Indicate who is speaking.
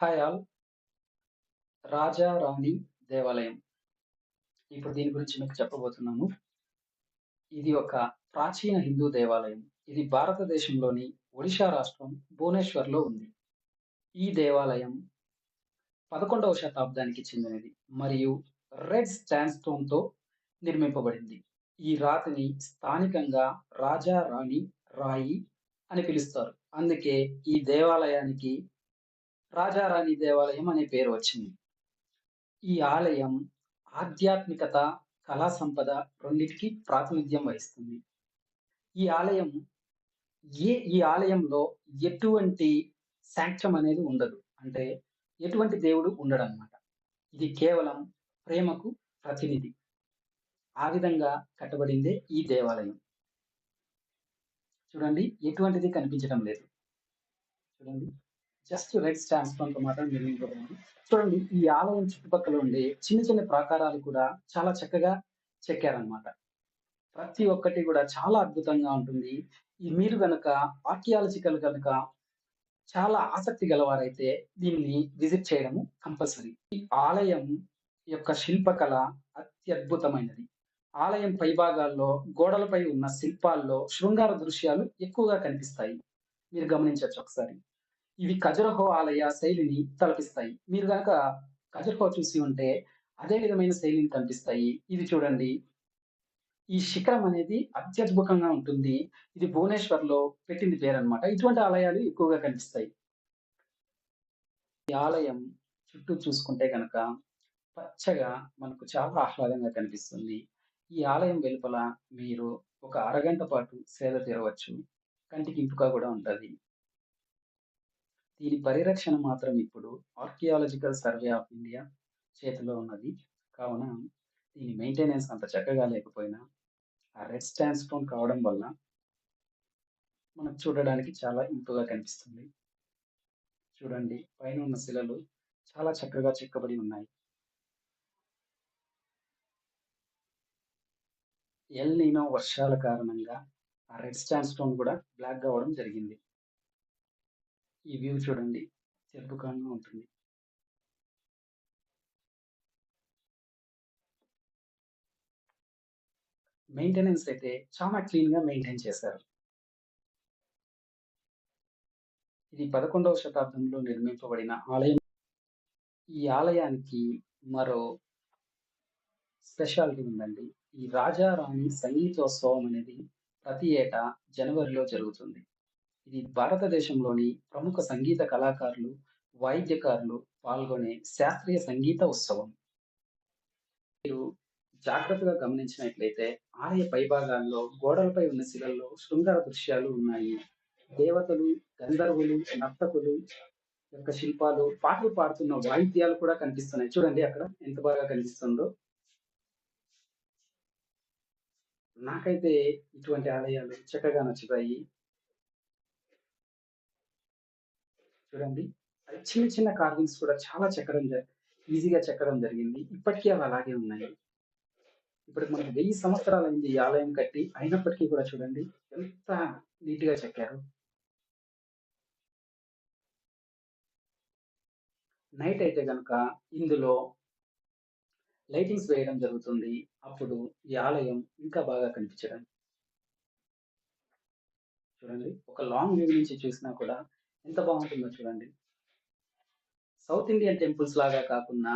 Speaker 1: Hi all. రాజా రాణి దేవాలయం. ఇప్పుడు దీని గురించి మీకు చెప్పబోతున్నాను. ఇది ఒక ప్రాచీన హిందూ దేవాలయం. ఇది భారతదేశంలోని ఒడిషా రాష్ట్రం భువనేశ్వర్‌లో ఉంది. ఈ దేవాలయం 11వ శతాబ్దానికి చెందినది మరియు రెడ్ శాండ్‌స్టోన్‌తో నిర్మింపబడింది. ఈ రాతిని స్థానికంగా రాజా రాణి రాయి అని పిలుస్తారు. అందుకే ఈ దేవాలయానికి రాజారాణి దేవాలయం అనే పేరు వచ్చింది. ఈ ఆలయం ఆధ్యాత్మికత, కళా సంపద రెండింటికి ప్రాతినిధ్యం వహిస్తుంది. ఈ ఆలయం ఏ ఈ ఆలయంలో ఎటువంటి సాంక్ష్యం అనేది ఉండదు. అంటే ఎటువంటి దేవుడు ఉండడన్నమాట. ఇది కేవలం ప్రేమకు ప్రతినిధి. ఆ విధంగా కట్టబడిందే ఈ దేవాలయం. చూడండి ఎటువంటిది కనిపించడం లేదు. చూడండి జస్ట్ రెడ్ అంత మాత్రం నిర్మింపబడింది. చూడండి ఈ ఆలయం చుట్టుపక్కల ఉండే చిన్న చిన్న ప్రాకారాలు కూడా చాలా చక్కగా చెక్కారన్నమాట. ప్రతి ఒక్కటి కూడా చాలా అద్భుతంగా ఉంటుంది. ఈ మీరు గనక ఆర్కియాలజికల్ గనక చాలా ఆసక్తి గలవారైతే దీన్ని విజిట్ చేయడము కంపల్సరీ. ఈ ఆలయం యొక్క శిల్పకళ అత్యద్భుతమైనది. ఆలయం పైభాగాల్లో గోడలపై ఉన్న శిల్పాల్లో శృంగార దృశ్యాలు ఎక్కువగా కనిపిస్తాయి. మీరు గమనించవచ్చు ఒకసారి. ఇవి ఖజురహో ఆలయ శైలిని తలపిస్తాయి. మీరు గనక ఖజురహో చూసి ఉంటే అదే విధమైన శైలిని కనిపిస్తాయి. ఇది చూడండి. ఈ శిఖరం అనేది అత్యద్భుతంగా ఉంటుంది. ఇది భువనేశ్వర్‌లో పెట్టింది పేరన్నమాట. ఇటువంటి ఆలయాలు ఎక్కువగా కనిపిస్తాయి. ఈ ఆలయం చుట్టూ చూసుకుంటే కనుక పచ్చగా మనకు చాలా ఆహ్లాదంగా కనిపిస్తుంది. ఈ ఆలయం వెలుపల మీరు ఒక అరగంట పాటు సేద తీరవచ్చు. కంటికి ఇంపుగా కూడా ఉంటుంది దీని పరిరక్షణ మాత్రం ఇప్పుడు ఆర్కియాలజికల్ సర్వే ఆఫ్ ఇండియా చేతిలో ఉన్నది. కావున దీని మెయింటెనెన్స్ అంత చక్కగా లేకపోయినా ఆ రెడ్ శాండ్‌స్టోన్ కావడం వల్ల మనకు చూడడానికి చాలా ఇంపుగా కనిపిస్తుంది. చూడండి పైన ఉన్న శిలలు చాలా చక్కగా చెక్కబడి ఉన్నాయి. ఎల్ నీనో వర్షాల కారణంగా ఆ రెడ్ శాండ్‌స్టోన్ కూడా బ్లాక్ అవ్వడం జరిగింది. ఈ వ్యూ చూడండి అత్యద్భుతంగా ఉంటుంది. మెయింటెనెన్స్ అయితే చాలా క్లీన్‌గా మెయింటైన్ చేశారు. ఇది 11వ శతాబ్దంలో నిర్మింపబడిన ఆలయం. ఈ ఆలయానికి మరో స్పెషాలిటీ ఉందండి. ఈ రాజారాణి సంగీతోత్సవం అనేది ప్రతి ఏటా జనవరిలో జరుగుతుంది. ఇది భారతదేశంలోని ప్రముఖ సంగీత కళాకారులు, వాయిద్యకారులు పాల్గొనే శాస్త్రీయ సంగీత ఉత్సవం. మీరు జాగ్రత్తగా గమనించినట్లయితే ఆలయ పైభాగాల్లో గోడలపై ఉన్న శిలల్లో శృంగార దృశ్యాలు ఉన్నాయి. దేవతలు, గంధర్వులు, నర్తకులు యొక్క శిల్పాలు, పాటలు పాడుతున్న వాయిద్యాలు కూడా కనిపిస్తున్నాయి. చూడండి అక్కడ ఎంత బాగా కనిపిస్తుందో. నాకైతే ఇటువంటి ఆలయాలు చక్కగా నచ్చుతాయి. చూడండి. అది చిన్న చిన్న కార్వింగ్స్ కూడా చాలా చెక్కడం ఈజీగా చెక్కడం జరిగింది. ఇప్పటికీ అవి అలాగే ఉన్నాయి. ఇప్పటికి మనకు 1000 సంవత్సరాలైంది ఈ ఆలయం కట్టి. అయినప్పటికీ కూడా చూడండి ఎంత నీట్‌గా చెక్కారు నైట్ అయితే కనుక ఇందులో లైటింగ్స్ వేయడం జరుగుతుంది. అప్పుడు ఈ ఆలయం ఇంకా బాగా కనిపించడం. చూడండి. ఒక లాంగ్ వ్యూ నుంచి చూసినా కూడా ఎంత బాగుంటుందో చూడండి. సౌత్ ఇండియన్ టెంపుల్స్ లాగా కాకుండా